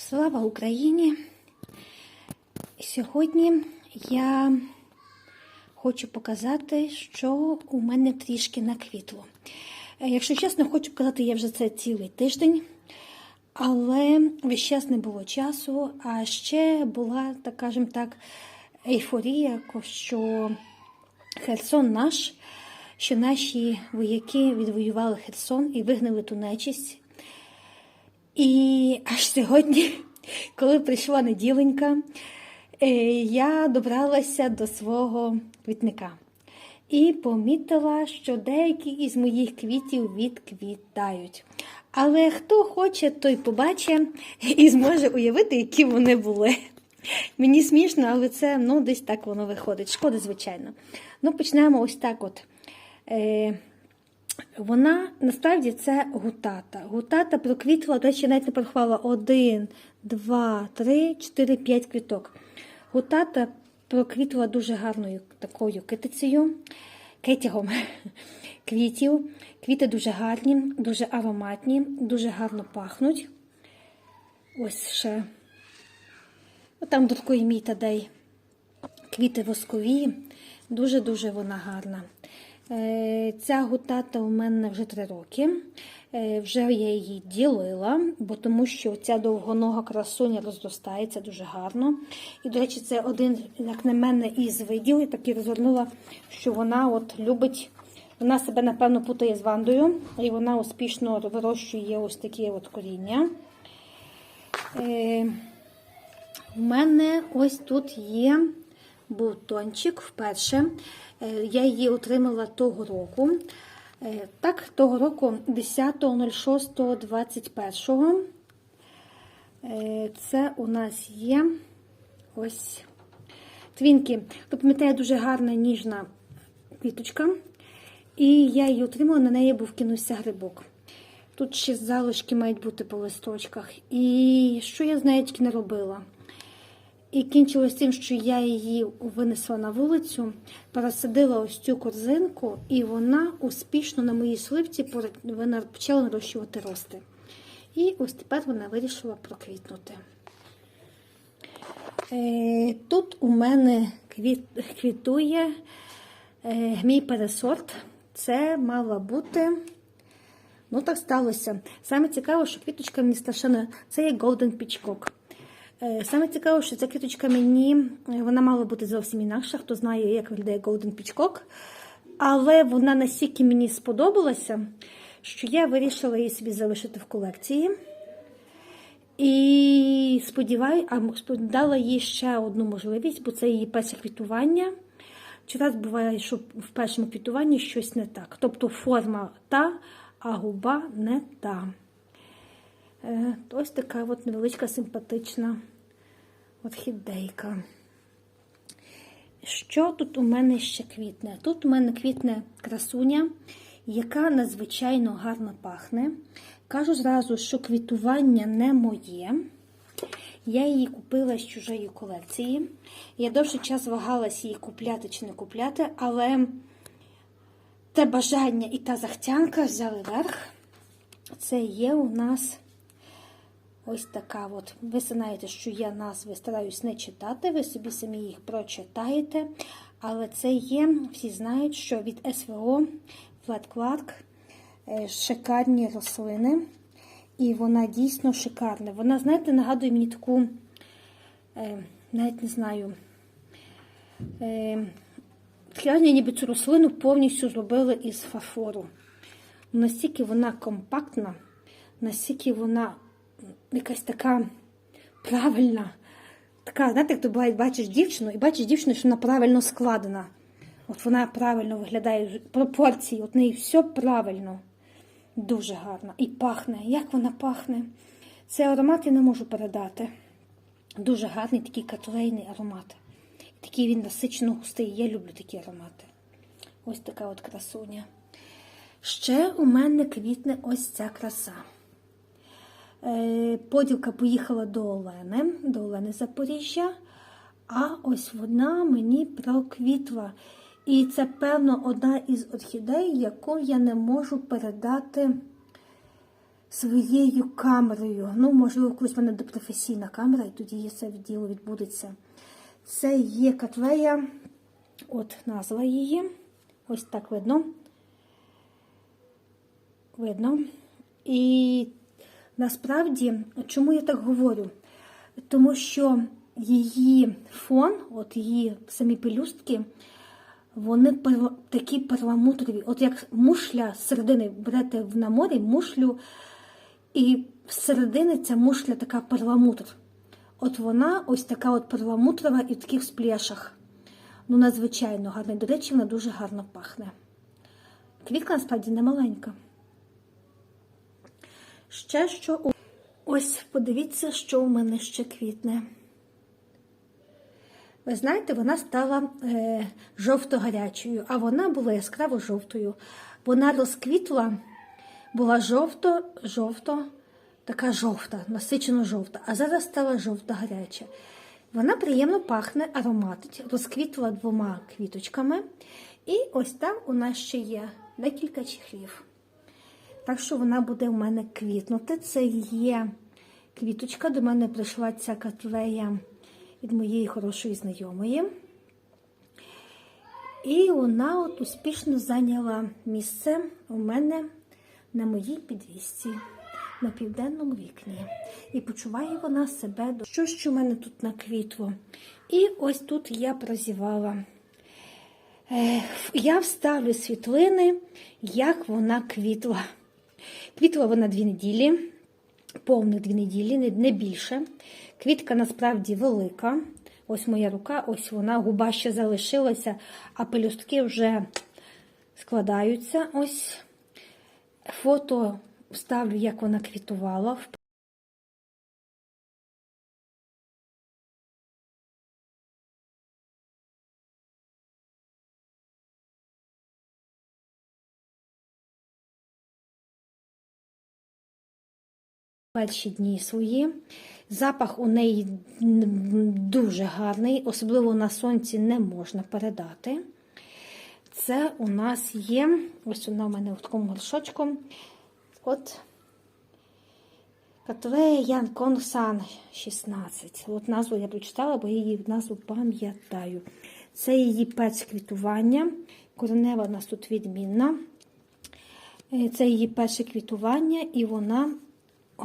Слава Україні! Сьогодні я хочу показати, що у мене трішки наквітло. Е, Якщо чесно, хочу показати, я вже це цілий тиждень, але весь час не було часу, а ще була, так кажемо так, ейфорія, що Херсон наш, що наші вояки відвоювали Херсон і вигнали ту нечисть. І аж сьогодні, коли прийшла неділенька, е, я добралася до свого квітника і помітила, що деякі із моїх квітів відквітають. Але хто хоче, той побачить і зможе уявити, які вони були. Мені смішно, але це ну, десь так воно виходить. Шкода, звичайно. Ну, почнемо ось так от. Вона насправді це гутата. Гутата проквітла, до речі, навіть не порахувала один, два, три, чотири, п'ять квіток. Гутата проквітла дуже гарною такою китицею, китягом квітів. Квіти дуже гарні, дуже ароматні, дуже гарно пахнуть. Ось ще. До такої мій тадей. Квіти воскові, дуже-дуже вона гарна. Е, Ця гутата у мене вже три роки. Е, Вже я її ділила, бо тому що ця довгонога красуня розростається дуже гарно. І, до речі, це один, як на мене, із видів. Я так і розвернула, що вона от любить, вона себе, напевно, путає з вандою, і вона успішно вирощує ось такі от коріння. Е, У мене ось тут є бутончик вперше. Е, Я її отримала того року. Е, Так, того року 10.06.21. Е, Це у нас є ось твінки. Ви пам'ятаєте, дуже гарна ніжна квіточка. І я її отримала, на неї був кинувся грибок. Тут ще залишки мають бути по листочках. І що я з нею тільки не робила? І кінчилось тим, що я її винесла на вулицю, пересадила ось цю корзинку, і вона успішно на моїй сливці вона почала нарощувати рости. І ось тепер вона вирішила проквітнути. Е, Тут у мене квітує е, мій пересорт. Це мала бути. Ну, так сталося. Саме цікаве, що квіточка мені страшенно. Це є Golden Peachcock. Е, Саме цікаве, що ця квіточка мені, е, вона мала бути зовсім інакша, хто знає, як виглядає Golden Peachcock. Але вона настільки мені сподобалася, що я вирішила її собі залишити в колекції. І сподіваю, а дала їй ще одну можливість, бо це її перше квітування. Чи буває, що в першому квітуванні щось не так. Тобто форма та, а губа не та. Е, Ось така от невеличка симпатична орхідейка. Що тут у мене ще квітне? Тут у мене квітне красуня, яка надзвичайно гарно пахне. Кажу зразу, що квітування не моє. Я її купила з чужої колекції. Я довший час вагалась її купляти чи не купляти, але те бажання і та захтянка взяли верх. Це є у нас ось така от. Ви знаєте, що я назви стараюсь не читати, ви собі самі їх прочитаєте. Але це є, всі знають, що від СВО Flat Clark е, шикарні рослини. І вона дійсно шикарна. Вона, знаєте, нагадує мені таку, е, навіть не знаю, е, ніби цю рослину повністю зробили із фарфору. Настільки вона компактна, настільки вона якась така правильна. Така, знаєте, як ти бачиш дівчину, і бачиш дівчину, що вона правильно складена. От вона правильно виглядає, пропорції, от неї все правильно. Дуже гарна. І пахне. Як вона пахне? Цей аромат я не можу передати. Дуже гарний такий катлейний аромат. Такий він насичено густий. Я люблю такі аромати. Ось така от красуня. Ще у мене квітне ось ця краса. Е, Поділка поїхала до Олени, до Олени Запоріжжя, а ось вона мені проквітла. І це, певно, одна із орхідей, яку я не можу передати своєю камерою. Ну, можливо, колись в мене буде камера, і тоді це діло відбудеться. Це є котлея, от назва її. Ось так видно. Видно. І насправді, чому я так говорю? Тому що її фон, от її самі пелюстки, вони такі перламутрові. От як мушля з середини берете на морі мушлю, і всередини ця мушля така перламутр. От вона ось така от перламутрова і в таких сплешах. Ну, надзвичайно гарна. До речі, вона дуже гарно пахне. Квітка насправді не маленька. Ще що. у- Ось подивіться, що у мене ще квітне. Ви знаєте, вона стала е, жовто-гарячою, а вона була яскраво жовтою. Вона розквітла, була жовто, жовто, така жовта, насичено жовта, а зараз стала жовто-гаряча. Вона приємно пахне, ароматить, розквітла двома квіточками. І ось там у нас ще є декілька чехлів. Так що вона буде у мене квітнути. Це є квіточка. До мене прийшла ця котлея від моєї хорошої знайомої. І вона от успішно зайняла місце у мене на моїй підвісці на південному вікні. І почуває вона себе до що ж у мене тут наквітло. І ось тут я прозівала. Я вставлю світлини, як вона квітла. Квітла вона дві неділі, повних дві неділі, не- більше. Квітка насправді велика. Ось моя рука, ось вона, губа ще залишилася, а пелюстки вже складаються. Ось фото вставлю, як вона квітувала. Перші дні свої. Запах у неї дуже гарний, особливо на сонці не можна передати. Це у нас є, ось вона у мене в такому горшочку. От Катлея Ян Консан 16. От назву я прочитала, бо її назву пам'ятаю. Це її пець квітування. Коренева у нас тут відмінна. Е, Це її перше квітування, і вона о,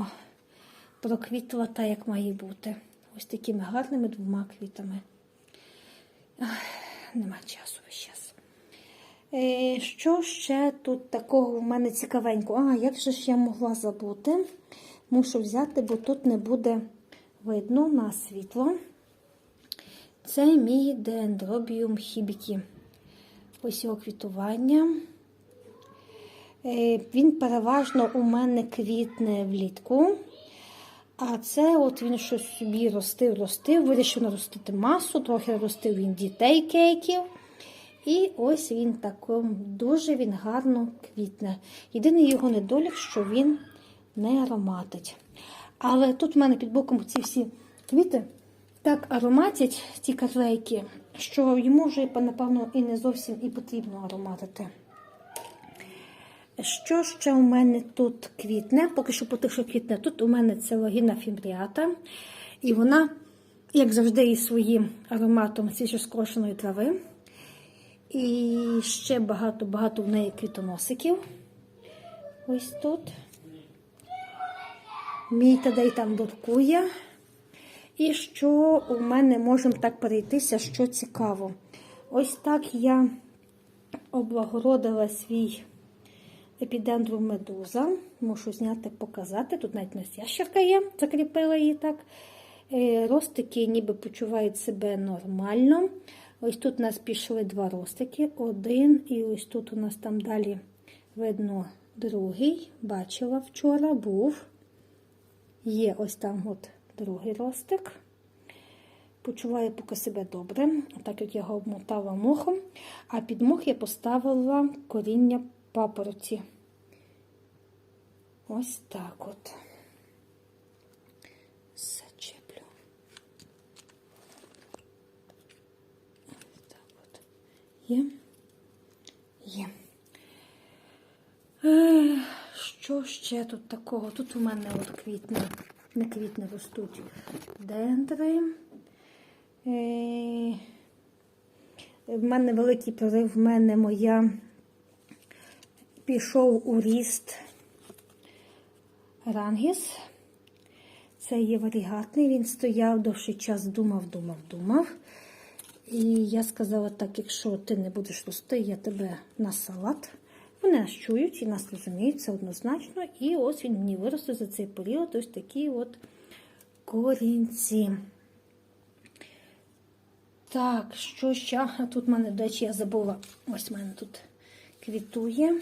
проквітла так, як має бути. Ось такими гарними двома квітами. Ах, нема часу весь час. Е, що ще тут такого в мене цікавенького? А, як же ж я могла забути? Мушу взяти, бо тут не буде видно на світло. Це мій дендробіум хібікі. Ось його квітування. Е, Він переважно у мене квітне влітку. А це от він щось собі ростив, ростив, вирішив наростити масу, трохи ростив він дітей кейків. І ось він таком дуже він гарно квітне. Єдиний його недолік, що він не ароматить. Але тут в мене під боком ці всі квіти так ароматять, ці котлейки, що йому вже, напевно, і не зовсім і потрібно ароматити. Що ще у мене тут квітне? Поки що поки що квітне. Тут у мене це логіна фімбріата. І вона, як завжди, із своїм ароматом свіжоскошеної трави. І ще багато-багато в неї квітоносиків. Ось тут. Мій тадей там дуркує. І що у мене можемо так перейтися, що цікаво. Ось так я облагородила свій епідендрум медуза. Мушу зняти, показати. Тут навіть нас ящерка є, закріпила її так. Е, Ростики ніби почувають себе нормально. Ось тут у нас пішли два ростики. Один, і ось тут у нас там далі видно другий. Бачила вчора, був. Є ось там от другий ростик. Почуваю поки себе добре. Так як я його обмотала мохом, а під мох я поставила коріння папороті. Ось так от. Зачеплю. Ось так от. Є. Є. Що що ще тут такого? Тут у мене от квітне, не квітне ростуть дендри. Е, в мене великий прорив, в мене моя пішов у ріст рангіс. Це є варігатний, він стояв довший час, думав, думав, думав. І я сказала так, якщо ти не будеш рости, я тебе на салат. Вони нас чують і нас розуміють, це однозначно. І ось він мені виросте за цей період ось такі от корінці. Так, що ще? Тут в мене, до речі, я забула. Ось в мене тут квітує.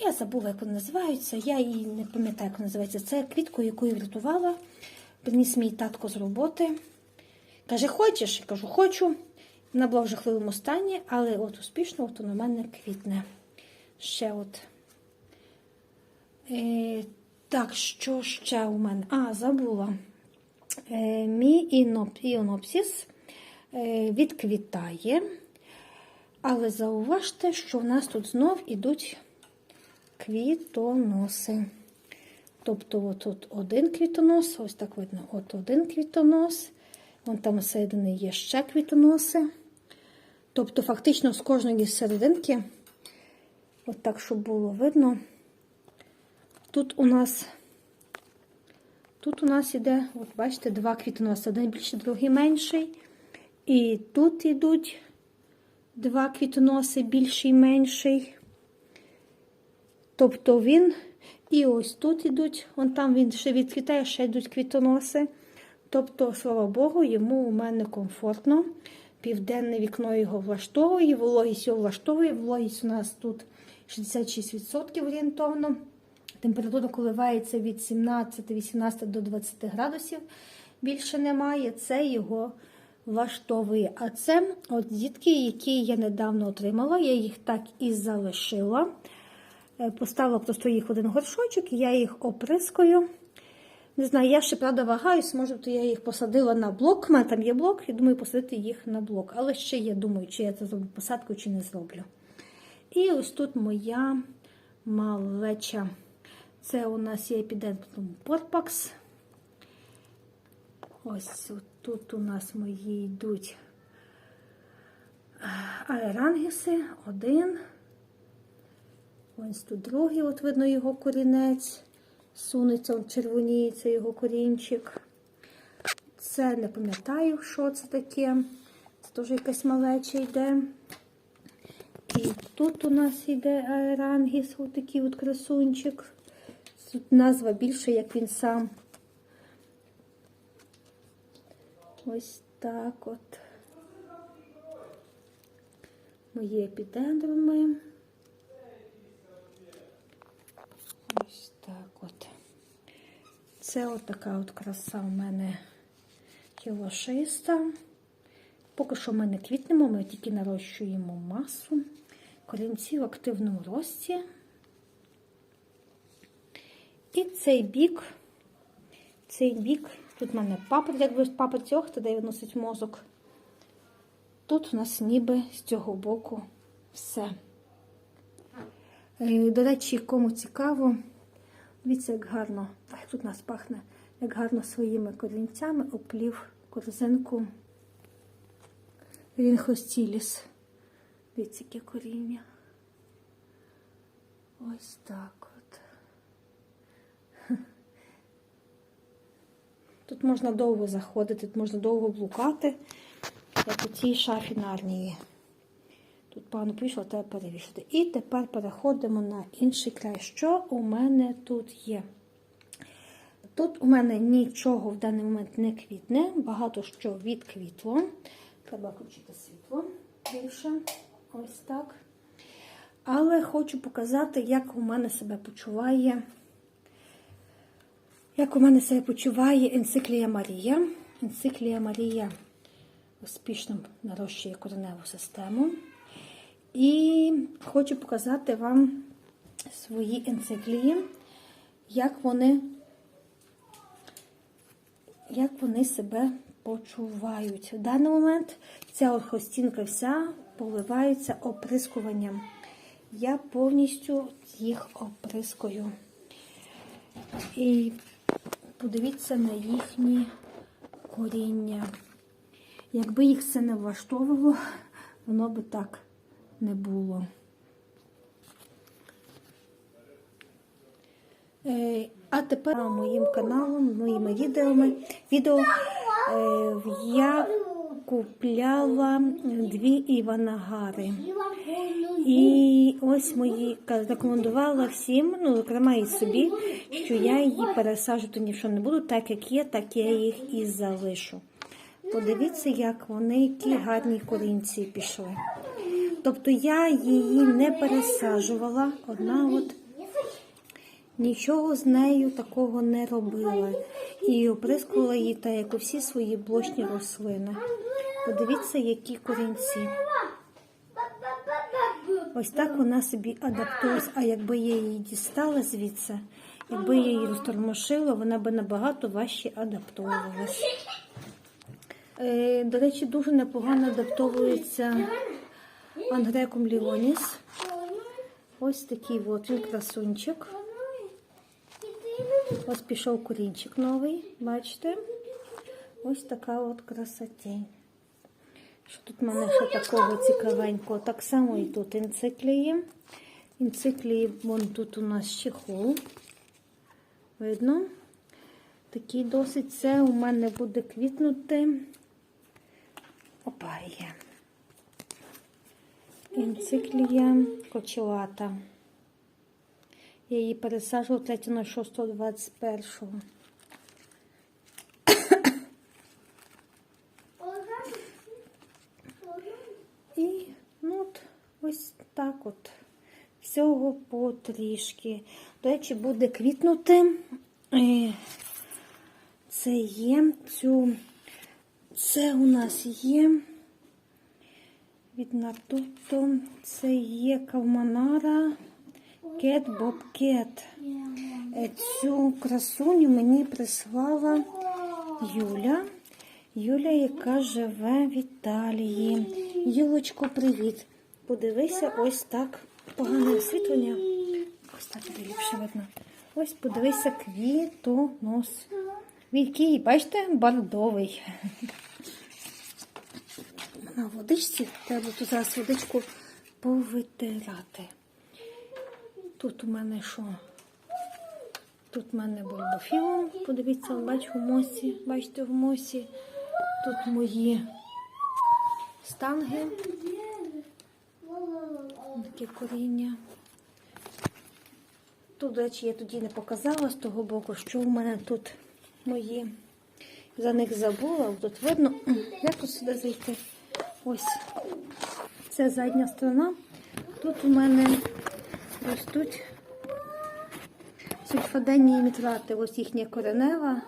Я забула, як вони називаються. Я її не пам'ятаю, як вона називається. Це квітку, яку я врятувала. Приніс мій татко з роботи. Каже, хочеш? Я кажу, хочу. Вона була в жахливому стані, але от успішно от вона в мене квітне. Ще от. Е, так, що ще у мене? А, забула. Е, мій іонопсіс е, відквітає. Але зауважте, що в нас тут знов ідуть квітоноси. Тобто, от тут один квітонос, ось так видно, от один квітонос. Вон там всередині є ще квітоноси. Тобто, фактично, з кожної серединки, от так, щоб було видно, тут у нас тут у нас іде, от бачите, два квітоноси, один більший, другий менший. І тут йдуть два квітоноси, більший менший. Тобто він, і ось тут йдуть, вон там він ще відквітає, ще йдуть квітоноси. Тобто, слава Богу, йому у мене комфортно. Південне вікно його влаштовує, вологість його влаштовує. Вологість у нас тут 66% орієнтовно. Температура коливається від 17-18 до 20 градусів. Більше немає. Це його влаштовує. А це от дітки, які я недавно отримала, я їх так і залишила. Е, Поставила просто їх один горшочок, і я їх оприскую. Не знаю, я ще правда вагаюсь, може, то я їх посадила на блок. У мене там є блок, і думаю, посадити їх на блок. Але ще я думаю, чи я це зроблю посадку, чи не зроблю. І ось тут моя малеча. Це у нас є епідентум порпакс. Ось тут у нас мої йдуть аерангіси. Один. Ось тут другий, от видно його корінець. Сунеться, он червоніється його корінчик. Це не пам'ятаю, що це таке. Це теж якась малеча йде. І тут у нас йде аерангіс, отакий от красунчик. Тут назва більше, як він сам. Ось так от. Мої епідендруми. Ось так от. Це от така от краса у мене кілошиста. Поки що ми не квітнемо, ми тільки нарощуємо масу. Корінці в активному рості. І цей бік, цей бік, тут в мене папер, якби папа цього, де виносить мозок. Тут у нас ніби з цього боку все. Е, До речі, кому цікаво, дивіться, як гарно, ах, тут нас пахне, як гарно своїми корінцями оплів корзинку Рінхостіліс. Дивіться, яке коріння. Ось так от. Тут можна довго заходити, тут можна довго блукати, як у цій шафі на армії. Тут погано прийшло, треба перевішити. І тепер переходимо на інший край. Що у мене тут є? Тут у мене нічого в даний момент не квітне, багато що відквітло. Треба включити світло більше. Ось так. Але хочу показати, як у мене себе почуває. Як у мене себе почуває енциклія Марія. Енциклія Марія успішно нарощує кореневу систему. І хочу показати вам свої енциклії, як вони, як вони себе почувають. В даний момент ця орхостінка вся поливається оприскуванням я повністю їх оприскую. І подивіться на їхні коріння. Якби їх це не влаштовувало, воно би так не було. Е, А тепер моїм каналом, моїми відеоми, відео е, я купляла дві Іванагари. І ось мої рекомендувала всім, ну, зокрема і собі, що я її пересаджувати ні що не буду, так як є, так я їх і залишу. Подивіться, як вони, які гарні корінці пішли. Тобто я її не пересаджувала, одна от нічого з нею такого не робила. І оприскувала її так, як у всі свої блочні рослини. Подивіться, які корінці. Ось так вона собі адаптується. А якби я її дістала звідси, якби я її розтормошила, вона би набагато важче адаптовувалась. Е, До речі, дуже непогано адаптовується ангрекум ліоніс. Ось такий от він красунчик. Ось пішов корінчик новий, бачите? Ось така от красотень. Що тут в мене ще такого цікавенького? Так само і тут інциклії. Інциклії, вон тут у нас чехол. Видно? Такий досить це у мене буде квітнути. Опа є. Інциклія кочелата. Я її пересаджувала 3.06.21. І ну, от, ось так от. Всього потрішки. До речі, буде квітнути. Е, Це є цю. Це у нас є від Натуто. Це є Калманара Кет Бобкет. Е, Цю красуню мені прислала Юля. Юля, яка живе в Італії. Юлочко, привіт. Подивися, ось так. Погане освітлення. Ось так буде ліпше видно. Ось подивися квітонос. Який, бачите, бордовий. На водичці треба тут зараз водичку повитирати. Тут у мене що? Тут у мене бульбофілом. Подивіться, бач, в мосі. Бачите, в мосі. Тут мої станги. Таке коріння. Тут, до речі, я тоді не показала з того боку, що у мене тут мої. За них забула. Тут видно, як тут сюди зайти. Ось. Це задня сторона. Тут у мене ростуть сульфаденні нітрати. Ось їхня коренева.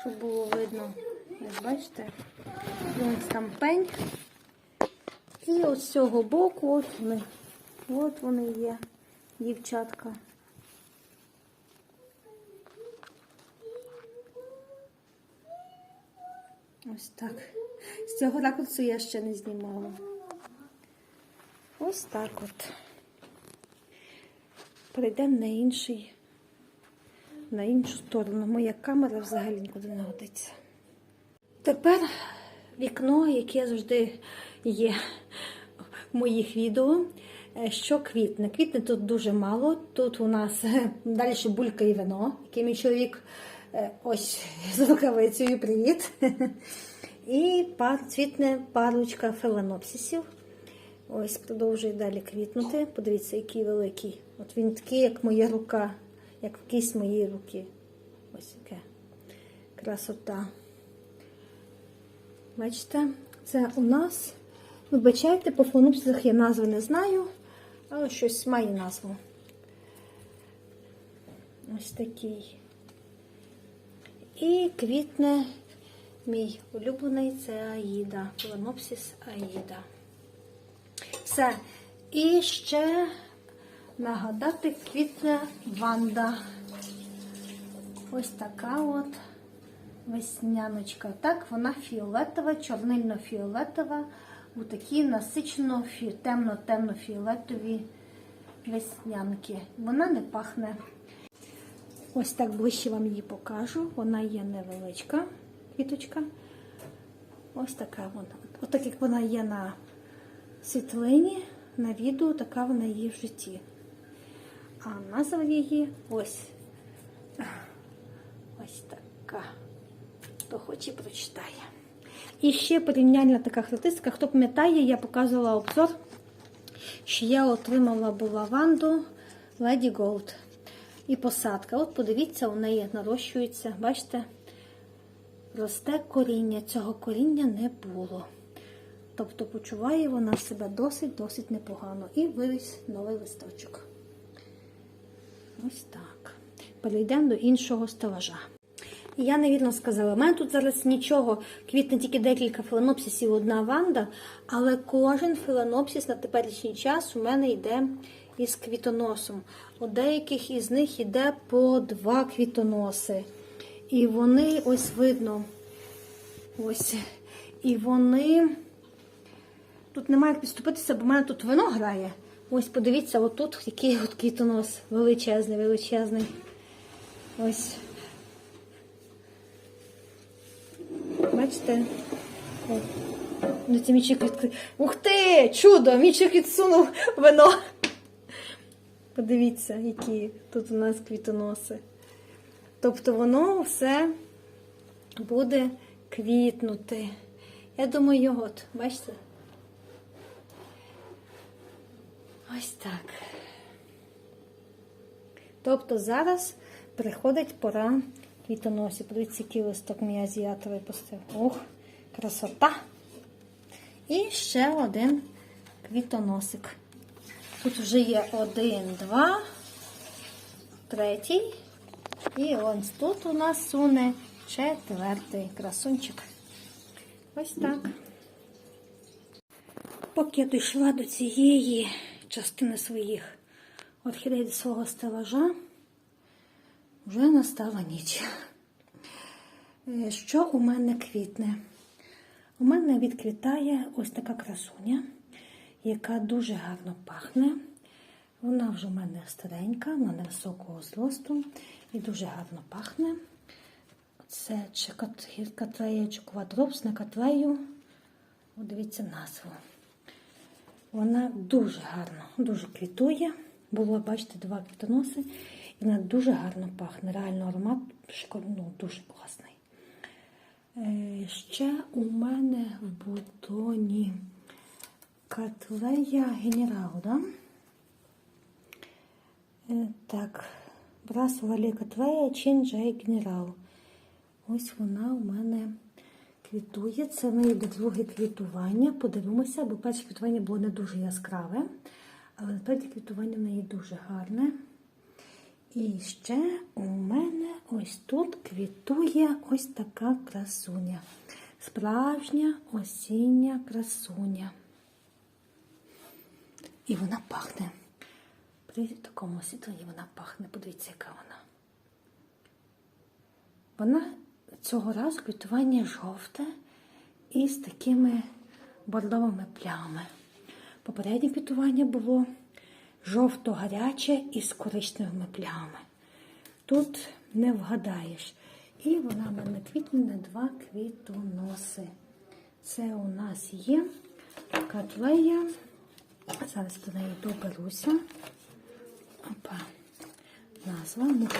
Щоб було видно. Ось бачите? Ось там пень. І от з цього боку, от вони, от вони є, дівчатка. Ось так. З цього ракурсу я ще не знімала. Ось так от. Перейдемо на інший, на іншу сторону. Моя камера взагалі нікуди не годиться. Тепер вікно, яке завжди є в моїх відео. Е, Що квітне? Квітне тут дуже мало. Тут у нас е, далі булька і вино, яке мій чоловік е, ось з рукавицею привіт. І пар, цвітне парочка феленопсисів. Ось продовжує далі квітнути. Подивіться, який великий. От він такий, як моя рука, як кість моєї руки. Ось яке красота. Бачите, це у нас. Вибачайте, по фонопсисах я назви не знаю, але щось має назву. Ось такий. І квітне мій улюблений це Аїда. Фаленопсис Аїда. Все. І ще нагадати квітне Ванда. Ось така от весняночка. Так, вона фіолетова, чорнильно-фіолетова, у такі насичено темно-темно-фіолетові веснянки. Вона не пахне. Ось так ближче вам її покажу. Вона є невеличка квіточка. Ось така вона. От так як вона є на світлині, на відео, така вона є в житті. А назва її ось. Ось така. Хто хоче, прочитає. І ще порівняльна така характеристика. Хто пам'ятає, я показувала обзор, що я отримала була ванду Lady Gold. І посадка. От подивіться, у неї нарощується, бачите, росте коріння. Цього коріння не було. Тобто почуває вона себе досить-досить непогано. І виріс новий листочок. Ось так. Перейдемо до іншого стелажа. Я невірно сказала, у мене тут зараз нічого, квітне тільки декілька філенопсисів, одна ванда, але кожен філенопсис на теперішній час у мене йде із квітоносом. У деяких із них йде по два квітоноси. І вони, ось видно, ось, і вони. Тут немає як підступитися, бо в мене тут вино грає. Ось подивіться, отут який от квітонос величезний, величезний. Ось. Бачите? О, Ну, мічик відкрив. Ух ти! Чудо! Мічик відсунув вино. Подивіться, які тут у нас квітоноси. Тобто воно все буде квітнути. Я думаю, от, бачите? Ось так. Тобто зараз приходить пора квітоносів. Подивіться, який листок мій азіат випустив. Ох, красота! І ще один квітоносик. Тут вже є один, два, третій. І ось тут у нас суне четвертий красунчик. Ось так. Поки я дійшла до цієї частини своїх орхідей свого стелажа, вже настала ніч. Що у мене квітне? У мене відквітає ось така красуня, яка дуже гарно пахне. Вона вже у мене старенька, вона невисокого зросту і дуже гарно пахне. Це катрея чоквадропс на катрею. От Дивіться назву. Вона дуже гарно, дуже квітує. Було, бачите, два квітоноси. І вона дуже гарно пахне. Реально аромат ну, дуже класний. Е, Ще у мене в бутоні Катлея Генерал, да? Е, Так, Брас Валі Катлея Чинджей Генерал. Ось вона у мене квітує. Це неї друге квітування. Подивимося, бо перше квітування було не дуже яскраве, але третє квітування в неї дуже гарне. І ще у мене ось тут квітує ось така красуня. Справжня осіння красуня. І вона пахне. При такому освітленні вона пахне. Подивіться, яка вона. Вона цього разу квітування жовте і з такими бордовими плямами. Попереднє квітування було жовто-гаряче із коричневими плямами. Тут не вгадаєш. І вона в мене квітне на два квітоноси. Це у нас є котлея. Зараз до неї доберуся. Опа. Назва. Мушу,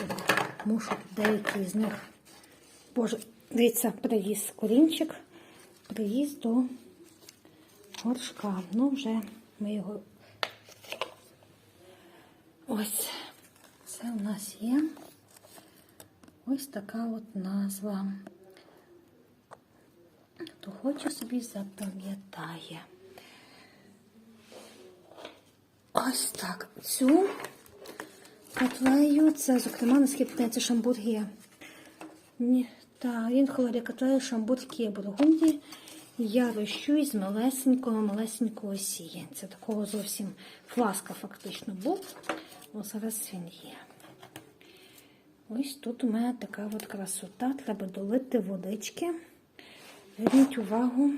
мушу деякі з них. Боже, дивіться, привіз корінчик, привіз до горшка. Ну, вже ми його Ось це у нас є ось така от назва. Хто хоче собі запам'ятає. Ось так. Цю котлею, це, зокрема, наскільки це шамбургія. Ні, та інколи котлею шамбургія бургунді. Я рощу із малесенького, малесенького сіянця. Такого зовсім фласка фактично був. Ось зараз він є. Ось тут у мене така от красота. Треба долити водички. Зверніть увагу,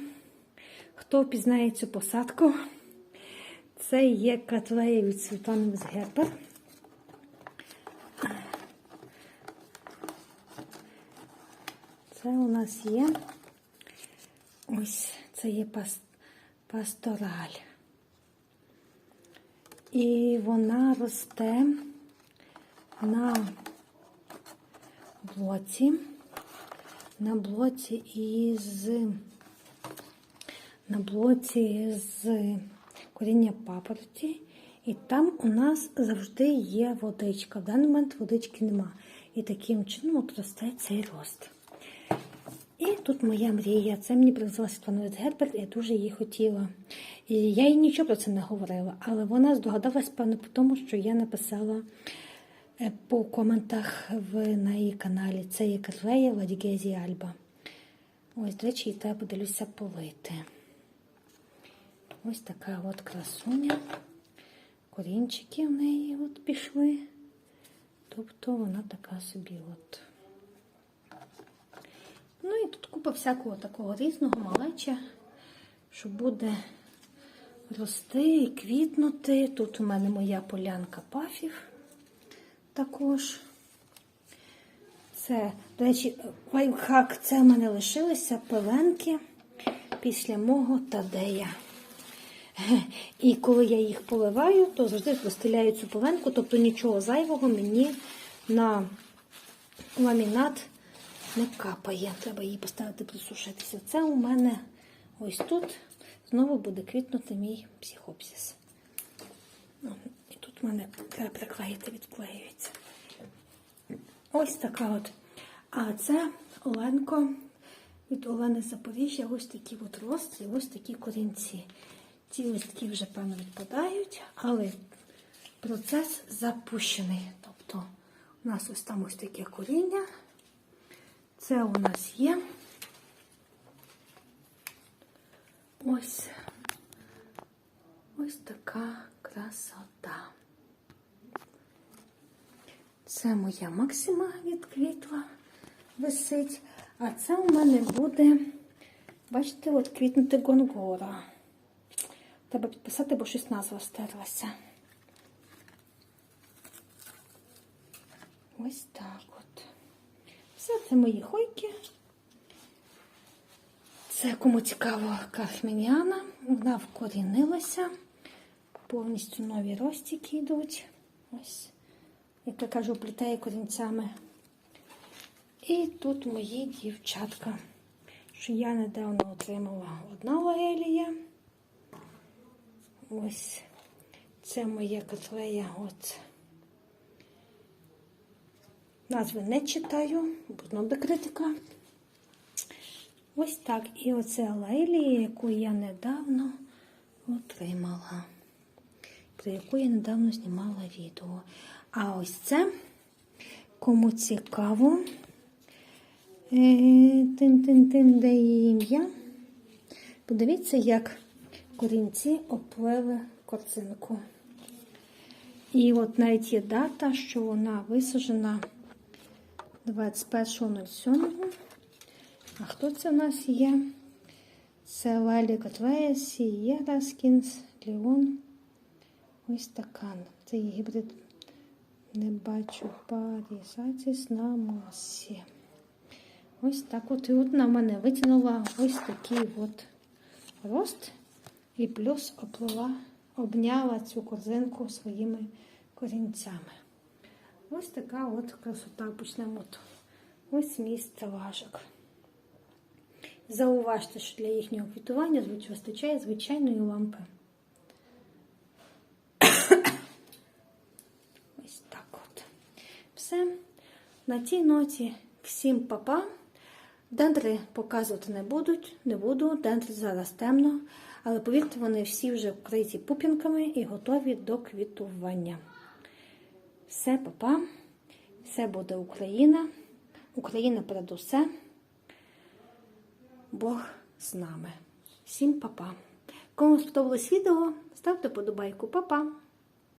Хто впізнає цю посадку? Це є котлея від Світлани Гербер. Це у нас є ось це є пастораль. І вона росте на блоці, на блоці із на блоці з коріння папороті. І там у нас завжди є водичка. В даний момент водички нема. І таким чином от росте цей рост. Тут моя мрія. Це мені привезла Світлана Герберт, я дуже її хотіла. І я їй нічого про це не говорила, але вона здогадалась, певно, по тому, що я написала е, по коментах в, на її каналі. Це є Карлея Ладігезі Альба. Ось, до речі, її треба подивлюся полити. Ось така от красуня. Корінчики в неї от пішли. Тобто вона така собі от. І тут купа всякого такого різного малеча, що буде рости і квітнути. Тут у мене моя полянка пафів також. Це, до речі, лайфхак, це в мене лишилися пеленки після мого тадея. І коли я їх поливаю, то завжди розстеляю цю пеленку, тобто нічого зайвого мені на ламінат не капає. Треба її поставити присушитися. Це у мене ось тут знову буде квітнути мій психопсис. Ну, І тут в мене треба приклеїти, відклеюється. Ось така от. А це Оленко від Олени Запоріжжя. Ось такі от рости, ось такі корінці. Ці листки вже, певно, відпадають, але процес запущений. Тобто у нас ось там ось таке коріння. Це у нас є. Ось ось така красота. Це моя Максима відквітла, висить. А це у мене буде, бачите, от квітнути гонгора. Треба підписати, бо щось назва стерлася. Ось так. Все це мої хойки. Це кому цікаво кахміняна. Вона вкорінилася. Повністю нові ростики йдуть. Ось, як я кажу, плітає корінцями. І тут мої дівчатка, що я недавно отримала одна лаелія. Ось це моя котлея. От. Назви не читаю, будно до критика. Ось так. І оце лайлія, яку я недавно отримала, про яку я недавно знімала відео. А ось це, кому цікаво, тин-тин-тин, де її ім'я. Подивіться, як корінці оплели корцинку. І от навіть є дата, що вона висаджена 21.07. А хто це в нас є? Це Лалі Котлея, Сієра, Скінс, Леон. Ось така. Це є гібрид. Не бачу парізації на мосі. Ось так от. І от на мене витягнула ось такий от рост. І плюс оплила, обняла цю корзинку своїми корінцями. Ось така от красота. Почнемо. Ось мій стелажок. Зауважте, що для їхнього квітування вистачає звичайної лампи. Ось так от. Все. На цій ноті всім папа. Дендри показувати не будуть, не буду. Дендри зараз темно. Але повірте, вони всі вже вкриті пупінками і готові до квітування. Все, папа, все буде Україна. Україна перед усе. Бог з нами. Всім папа. Кому сподобалось відео, ставте подобайку, Па-па!